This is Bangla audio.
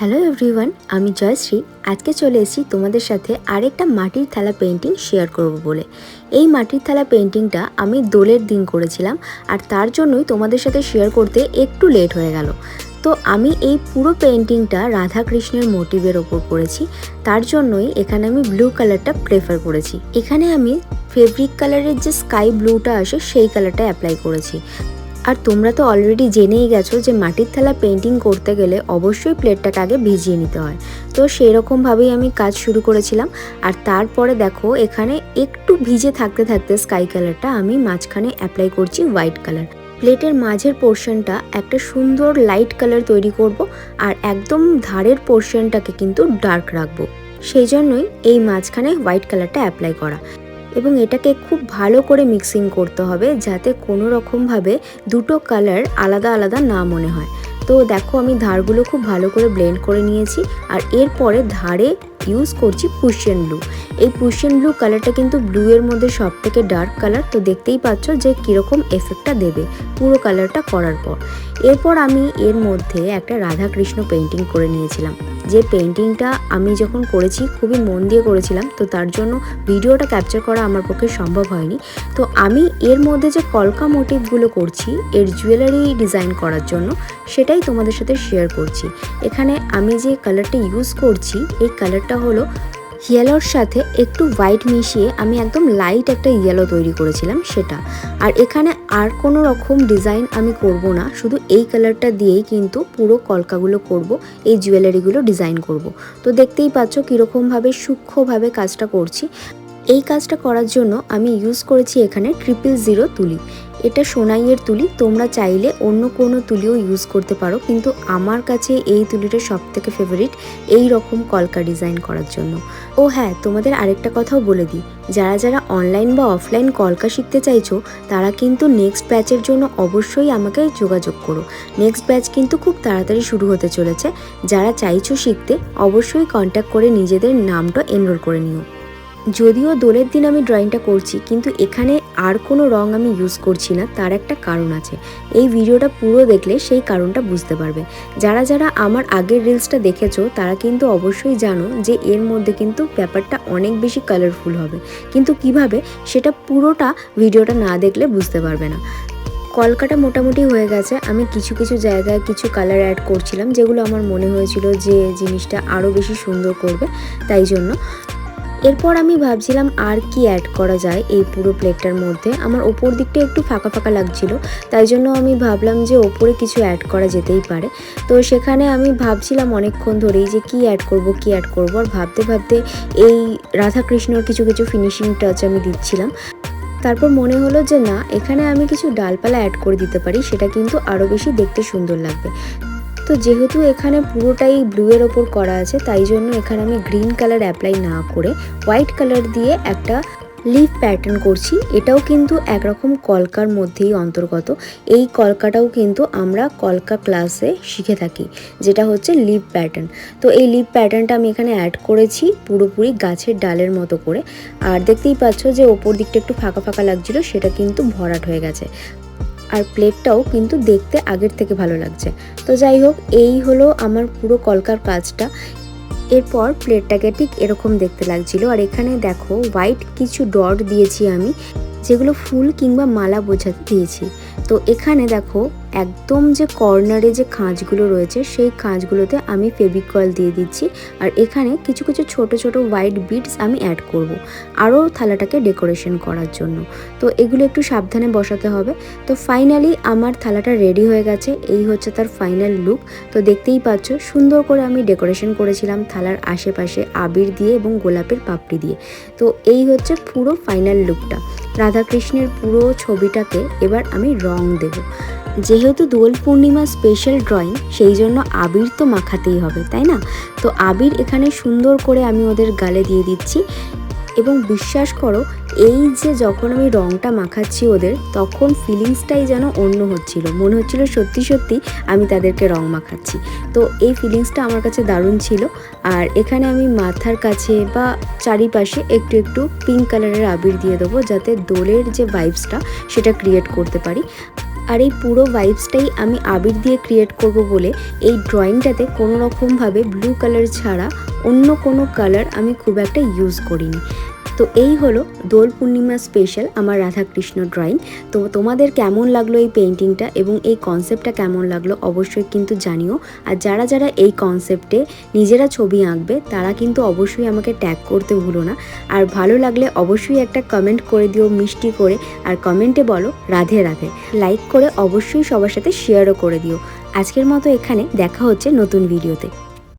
হ্যালো এভরিওয়ান আমি জয়শ্রী। আজকে চলে এসেছি তোমাদের সাথে আরেকটা মাটির থালা পেন্টিং শেয়ার করব বলে। এই মাটির থালা পেন্টিংটা আমি দোলের দিন করেছিলাম আর তার জন্যই তোমাদের সাথে শেয়ার করতে একটু লেট হয়ে গেল। তো আমি এই পুরো পেন্টিংটা রাধাকৃষ্ণের মোটিভের ওপর করেছি। তার জন্যই এখানে আমি ব্লু কালারটা প্রেফার করেছি। এখানে আমি ফেব্রিক কালারের যে স্কাই ব্লুটা আসে, সেই কালারটা অ্যাপ্লাই করেছি। আর তোমরা তো অলরেডি জেনেই গেছো যে মাটির থালা পেন্টিং করতে গেলে অবশ্যই প্লেটটাকে আগে ভিজিয়ে নিতে হয়। তো সেই রকমভাবেই আমি কাজ শুরু করেছিলাম। আর তারপরে দেখো, এখানে একটু ভিজে থাকতে থাকতে স্কাই কালারটা আমি মাঝখানে অ্যাপ্লাই করছি হোয়াইট কালার প্লেটের মাঝের পোর্শনটা একটা সুন্দর লাইট কালার তৈরি করব আর একদম ধারের পোর্শনটাকে কিন্তু ডার্ক রাখব। সেই জন্যই এই মাঝখানে হোয়াইট কালারটা অ্যাপ্লাই করা। এবং এটাকে খুব ভালো করে মিক্সিং করতে হবে যাতে কোনো রকমভাবে দুটো কালার আলাদা আলাদা না মনে হয়। তো দেখো আমি ধারগুলো খুব ভালো করে ব্লেন্ড করে নিয়েছি আর এরপরে ধারে ইউজ করছি পুশিয়ান ব্লু এই পুশিয়ান ব্লু কালারটা কিন্তু ব্লু এর মধ্যে সব থেকে ডার্ক কালার তো দেখতেই পাচ্ছ যে কীরকম এফেক্টটা দেবে পুরো কালারটা করার পর। এরপর আমি এর মধ্যে একটা রাধাকৃষ্ণ পেন্টিং করে নিয়েছিলাম। যে পেন্টিংটা আমি যখন করেছি, খুবই মন দিয়ে করেছিলাম, তো তার জন্য ভিডিওটা ক্যাপচার করা আমার পক্ষে সম্ভব হয়নি। তো আমি এর মধ্যে যে কলকা মোটিভগুলো করছি, এর জুয়েলারি ডিজাইন করার জন্য, সেটাই তোমাদের সাথে শেয়ার করছি। এখানে আমি যে কালারটা ইউজ করছি, এই কালারটা হলো ইয়েলোর সাথে একটু হোয়াইট মিশিয়ে আমি একদম লাইট একটা ইয়েলো তৈরি করেছিলাম সেটা। আর এখানে আর কোনো রকম ডিজাইন আমি করব না, শুধু এই কালারটা দিয়েই কিন্তু পুরো কলকাগুলো করব, এই জুয়েলারিগুলো ডিজাইন করব। তো দেখতেই পাচ্ছ কীরকমভাবে সূক্ষ্মভাবে কাজটা করছি। এই কাজটা করার জন্য আমি ইউজ করেছি এখানে ট্রিপল জিরো তুলি। এটা সোনাইয়ের তুলি, তোমরা চাইলে অন্য কোনো তুলিও ইউজ করতে পারো, কিন্তু আমার কাছে এই তুলিটা সব থেকে ফেভারিট এই রকম কলকা ডিজাইন করার জন্য। ও হ্যাঁ তোমাদের আরেকটা কথাও বলে দিই। যারা যারা অনলাইন বা অফলাইন কলকা শিখতে চাইছো, তারা কিন্তু নেক্সট ব্যাচের জন্য অবশ্যই আমাকে যোগাযোগ করো। নেক্সট ব্যাচ কিন্তু খুব তাড়াতাড়ি শুরু হতে চলেছে। যারা চাইছো শিখতে, অবশ্যই কন্ট্যাক্ট করে নিজেদের নামটা এনরোল করে নিও। যদিও দোলের দিন আমি ড্রয়িংটা করছি, কিন্তু এখানে আর কোনো রং আমি ইউজ করছি না, তার একটা কারণ আছে। এই ভিডিওটা পুরো দেখলে সেই কারণটা বুঝতে পারবে। যারা যারা আমার আগের রিলসটা দেখেছ, তারা কিন্তু অবশ্যই জানো যে এর মধ্যে কিন্তু ব্যাপারটা অনেক বেশি কালারফুল হবে। কিন্তু কীভাবে, সেটা পুরোটা ভিডিওটা না দেখলে বুঝতে পারবে না। কলকাটা মোটামুটি হয়ে গেছে। আমি কিছু কিছু জায়গায় কিছু কালার অ্যাড করছিলাম, যেগুলো আমার মনে হয়েছিল যে জিনিসটা আরও বেশি সুন্দর করবে, তাই জন্য। এরপর আমি ভাবছিলাম আর কি অ্যাড করা যায় এই পুরো প্লেটটার মধ্যে। আমার ওপর দিকটা একটু ফাঁকা ফাঁকা লাগছিল, তাই জন্য আমি ভাবলাম যে ওপরে কিছু অ্যাড করা যেতেই পারে। তো সেখানে আমি ভাবছিলাম অনেকক্ষণ ধরেই যে কি অ্যাড করব, কি অ্যাড করব, আর ভাবতে ভাবতে এই রাধাকৃষ্ণর কিছু কিছু ফিনিশিং টাচ আমি দিচ্ছিলাম। তারপর মনে হলো যে না, এখানে আমি কিছু ডালপালা অ্যাড করে দিতে পারি, সেটা কিন্তু আরও বেশি দেখতে সুন্দর লাগবে। তো যেহেতু এখানে পুরোটাই ব্লু এর ওপর করা আছে, তাই জন্য এখানে আমি গ্রিন কালার অ্যাপ্লাই না করে হোয়াইট কালার দিয়ে একটা লিভ প্যাটার্ন করছি। এটাও কিন্তু একরকম কলকার মধ্যেই অন্তর্গত। এই কলকাটাও কিন্তু আমরা কলকা ক্লাসে শিখে থাকি, যেটা হচ্ছে লিভ প্যাটার্ন তো এই লিভ প্যাটার্নটা আমি এখানে অ্যাড করেছি পুরোপুরি গাছের ডালের মতো করে। আর দেখতেই পাচ্ছ যে ওপর দিকটা একটু ফাঁকা ফাঁকা লাগছিল, সেটা কিন্তু ভরাট হয়ে গেছে। আর প্লেটটাও কিন্তু দেখতে আগের থেকে ভালো লাগছে। তো যাই হোক, এই হলো আমার পুরো কলকার কাজটা। এরপর প্লেটটাকে ঠিক এরকম দেখতে লাগছিল। আর এখানে দেখো হোয়াইট কিছু ডট দিয়েছি আমি, যেগুলো ফুল কিংবা মালা বোঝাতে দিয়েছি। তো এখানে দেখো, একদম যে কর্নারে যে খাঁজগুলো রয়েছে, সেই খাঁজগুলোতে আমি ফেবিকয়েল দিয়ে দিচ্ছি। আর এখানে কিছু কিছু ছোট ছোট হোয়াইট বিটস আমি অ্যাড করব। আরও থালাটাকে ডেকোরেশন করার জন্য। তো এগুলো একটু সাবধানে বসাতে হবে। তো ফাইনালি আমার থালাটা রেডি হয়ে গেছে, এই হচ্ছে তার ফাইনাল লুক। তো দেখতেই পাচ্ছ, সুন্দর করে আমি ডেকোরেশন করেছিলাম থালার আশেপাশে আবির দিয়ে এবং গোলাপের পাপড়ি দিয়ে। তো এই হচ্ছে পুরো ফাইনাল লুকটা। রাধাকৃষ্ণের পুরো ছবিটাকে এবার আমি রং দেব। যেহেতু দোল পূর্ণিমা স্পেশাল ড্রয়িং সেই জন্য আবির তো মাখাতেই হবে, তাই না? তো আবির এখানে সুন্দর করে আমি ওদের গালে দিয়ে দিচ্ছি। এবং বিশ্বাস করো, এই যে যখন আমি রংটা মাখাচ্ছি ওদের, তখন ফিলিংসটাই যেন অন্য হচ্ছিল। মনে হচ্ছিল সত্যি সত্যি আমি তাদেরকে রং মাখাচ্ছি। তো এই ফিলিংসটা আমার কাছে দারুণ ছিল। আর এখানে আমি মাথার কাছে বা চারিপাশে একটু একটু পিঙ্ক কালারের আবির দিয়ে দেবো, যাতে দোলের যে ভাইবসটা সেটা ক্রিয়েট করতে পারি। আর এই পুরো ভাইবসটাই আমি আবির দিয়ে ক্রিয়েট করব বলে এই ড্রয়িংটাতে কোনো রকমভাবে ব্লু কালার ছাড়া অন্য কোনো কালার আমি খুব একটা ইউজ করিনি। তো এই হলো দোল পূর্ণিমা স্পেশাল আমার রাধাকৃষ্ণ ড্রয়িং তো তোমাদের কেমন লাগল এই পেন্টিংটা এবং এই কনসেপ্টটা কেমন লাগল অবশ্যই কিন্তু জানিও। আর যারা যারা এই কনসেপ্টে নিজেরা ছবি আঁকবে, তারা কিন্তু অবশ্যই আমাকে ট্যাগ করতে ভুলো না। আর ভালো লাগলে অবশ্যই একটা কমেন্ট করে দিও, মিষ্টি করে। আর কমেন্টে বলো, রাধে রাধে। লাইক করে অবশ্যই সবার সাথে শেয়ারও করে দিও। আজকের মতো এখানে দেখা হচ্ছে নতুন ভিডিওতে